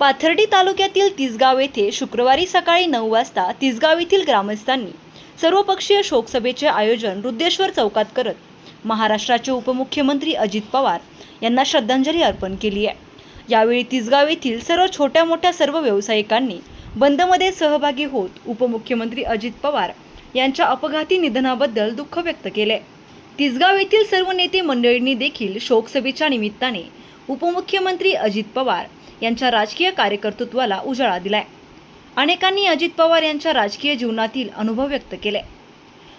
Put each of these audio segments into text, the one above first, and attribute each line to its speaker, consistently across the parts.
Speaker 1: पाथर्डी तालुक्यातील तिसगाव येथे शुक्रवारी सकाळी नऊ वाजता तिसगाव येथील ग्रामस्थांनी सर्वपक्षीय शोकसभेचे आयोजन रुद्धेश्वर चौकात करत महाराष्ट्राचे उपमुख्यमंत्री अजित पवार यांना श्रद्धांजली अर्पण केली आहे. यावेळी तिसगाव येथील सर्व छोट्या मोठ्या सर्व व्यावसायिकांनी बंदमध्ये सहभागी होत उपमुख्यमंत्री अजित पवार यांच्या अपघाती निधनाबद्दल दुःख व्यक्त केले. तिसगाव येथील सर्व नेते मंडळींनी देखील शोकसभेच्या निमित्ताने उपमुख्यमंत्री अजित पवार यांच्या राजकीय कार्यकर्तृत्वाला उजाळा दिलाय. अनेकांनी अजित पवार यांच्या राजकीय जीवनातील अनुभव व्यक्त केले.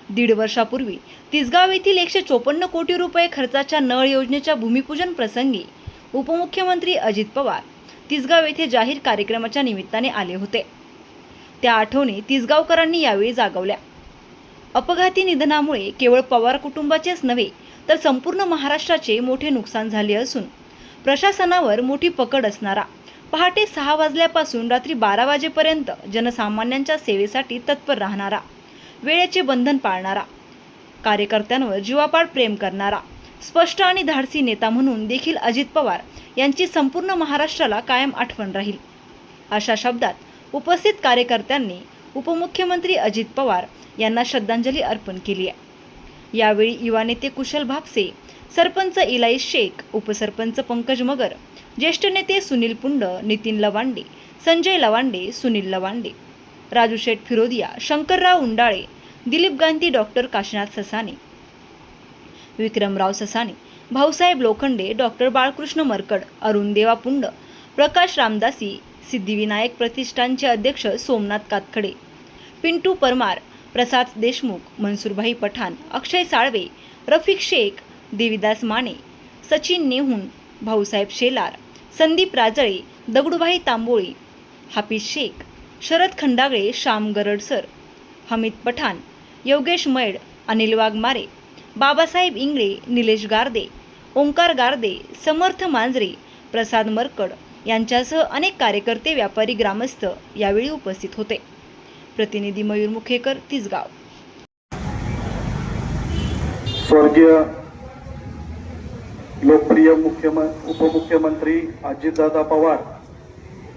Speaker 1: दीड वर्षापूर्वी तिसगाव येथील एकशे चोपन्न कोटी रुपये खर्चाच्या नळ योजनेच्या भूमिपूजन प्रसंगी उपमुख्यमंत्री अजित पवार तिसगाव येथे जाहीर कार्यक्रमाच्या निमित्ताने आले होते. त्या आठवणी तिसगावकरांनी यावेळी जागवल्या. अपघाती निधनामुळे केवळ पवार कुटुंबाचेच नव्हे तर संपूर्ण महाराष्ट्राचे मोठे नुकसान झाले असून प्रशासनावर मोठी पकड असणारा. पहाटे सहा वाजल्यापासून रात्री बारा वाजेपर्यंत जनसामान्यांच्या सेवेसाठी तत्पर राहणारा. वेळेचे बंधन पाळणारा. कार्यकर्त्यांवर जीवापाड प्रेम करणारा. स्पष्ट आणि धाडसी नेता म्हणून देखील अजित पवार यांची संपूर्ण महाराष्ट्राला कायम आठवण राहील. अशा शब्दात उपस्थित कार्यकर्त्यांनी उपमुख्यमंत्री अजित पवार यांना श्रद्धांजली अर्पण केली आहे. यावेळी युवा नेते कुशल भापसे सरपंच इलाई शेख उपसरपंच पंकज मगर ज्येष्ठ नेते सुनील पुंड नितीन लवांडे संजय लवांडे सुनील लवांडे राजू शेठ फिरोदिया शंकरराव उंडाळे दिलीप गांधी डॉक्टर काशीनाथ ससाने विक्रमराव ससाने भाऊसाहेब लोखंडे डॉक्टर बाळकृष्ण मरकड अरुण देवापुंड प्रकाश रामदासी सिद्धिविनायक प्रतिष्ठानचे अध्यक्ष सोमनाथ कातखडे पिंटू परमार प्रसाद देशमुख मनसुरभाई पठाण अक्षय साळवे रफिक शेख देविदास माने सचिन नेहून भाऊसाहेब शेलार संदीप राजळे दगडूभाई तांबोळी हाफिज शेख शरद खंडागळे श्याम गरडसर हमीद पठाण योगेश मैड अनिल वाघमारे बाबासाहेब इंगळे निलेश गारदे ओंकार गारदे समर्थ मांजरे प्रसाद मरकड यांच्यासह अनेक कार्यकर्ते व्यापारी ग्रामस्थ यावेळी उपस्थित होते. प्रतिनिधी मयूर मुखेकर तिसगाव.
Speaker 2: स्वर्गीय लोकप्रिय मुख्यमंत्री उपमुख्यमंत्री अजितदादा पवार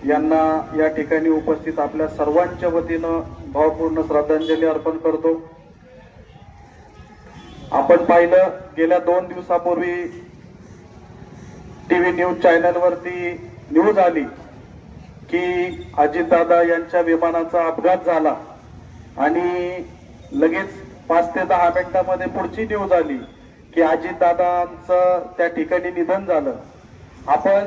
Speaker 2: यांना या ठिकाणी उपस्थित आपल्या सर्वांच्या वतीनं भावपूर्ण श्रद्धांजली अर्पण करतो. आपण पाहिलं गेल्या दोन दिवसापूर्वी टीव्ही न्यूज चॅनलवरती न्यूज आली की अजितदादा यांच्या विमानाचा अपघात झाला आणि लगेच पाच ते दहा मिनिटांमध्ये पुढची न्यूज आली. की अजितदादांचं त्या ठिकाणी निधन झालं. आपण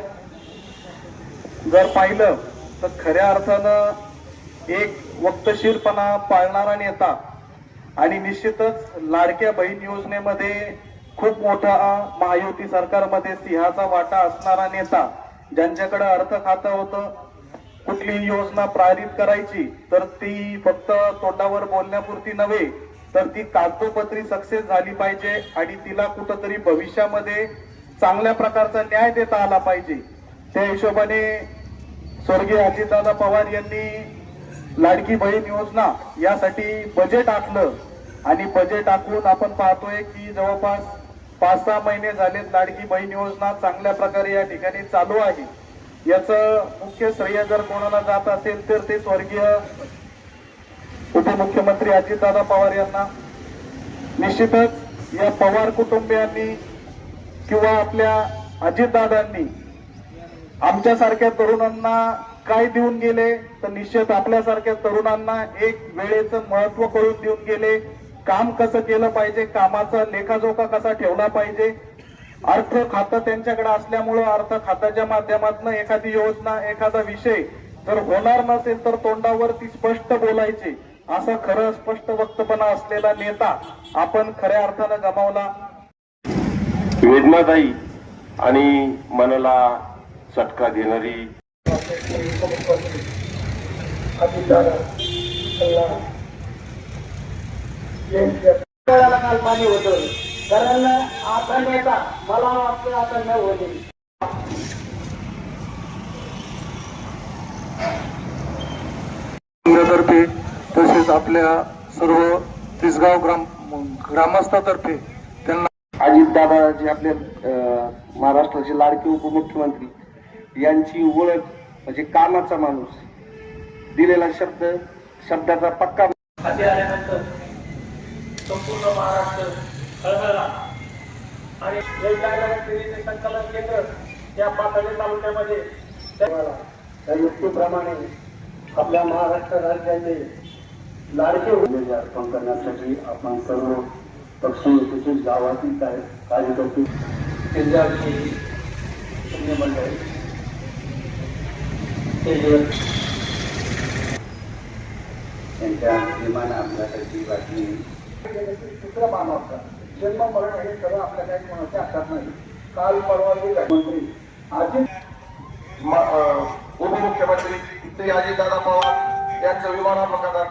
Speaker 2: जर पाहिलं तर खऱ्या अर्थानं एक वक्तशीरपणा पाळणारा नेता आणि निश्चितच लाडक्या बहीण योजनेमध्ये खूप मोठा महायुती सरकारमध्ये सिंहाचा वाटा असणारा नेता ज्यांच्याकडे अर्थ खातं होतं कुठली योजना प्रारित करायची तर ती फक्त तोंडावर बोलण्यापुरती नव्हे तर ती कागदोपत्री सक्सेस झाली पाहिजे आणि तिला कुठंतरी भविष्यामध्ये चांगल्या प्रकारचा न्याय देता आला पाहिजे. त्या हिशोबाने स्वर्गीय अजितदादा पवार यांनी लाडकी बहीण योजना यासाठी बजेट आखलं. आणि बजेट आखून आपण पाहतोय की जवळपास पाच सहा महिने झालेत लाडकी बहीण योजना चांगल्या प्रकारे या ठिकाणी चालू आहे. याचं मुख्य श्रेय जर कोणाला जात असेल तर ते स्वर्गीय उपमुख्यमंत्री अजितदादा पवार यांना निश्चितच या पवार कुटुंबियांनी किंवा आपल्या अजितदादांनी आमच्यासारख्या तरुणांना काय देऊन गेले तर निश्चित आपल्यासारख्या तरुणांना एक वेळेचं महत्त्व कळून देऊन गेले. काम कसं केलं पाहिजे कामाचा लेखाजोखा कसा ठेवला पाहिजे? अर्थ खातं त्यांच्याकडे असल्यामुळं अर्थ खात्याच्या माध्यमातून एखादी योजना एखादा विषय जर होणार नसेल तर तोंडावर ती स्पष्ट बोलायची. असं खरं स्पष्ट वक्तपणा असलेला नेता आपण खऱ्या अर्थानं गमावला.
Speaker 3: वेदनादायी आणि मनाला चटका देणारी
Speaker 4: काल पाणी होतं कारण आता नेता मला वाटतं आता न होते
Speaker 2: आपल्या सर्व तिसगाव ग्राम ग्रामस्थातर्फे त्यांना
Speaker 5: अजितदादा जे आपले अं, महाराष्ट्राचे लाडके उपमुख्यमंत्री यांची ओळख म्हणजे कामाचा माणूस दिलेला शब्द शब्दाचा पक्का
Speaker 4: हाती आल्यानंतर संपूर्ण महाराष्ट्र आणि वेगवेगळ्या संकलन केंद्र या पाथर्डी तालुक्यामध्ये
Speaker 6: त्या युक्तीप्रमाणे आपल्या महाराष्ट्र राज्याचे लाडके उमेदवार अर्पण करण्यासाठी आपण सर्व पक्ष गावातील काय कार्यकर्ते जिल्ह्याची शून्य मंडळी त्यांच्या विमान अपघाताची बातमी दुसरा मानवता जन्म मरण हे सगळं आपल्या काही कोणाच्या हातात नाही. काल परवा मंत्री अजित
Speaker 5: उपमुख्यमंत्री ते अजितदादा पवार यांचं विमान अपघातात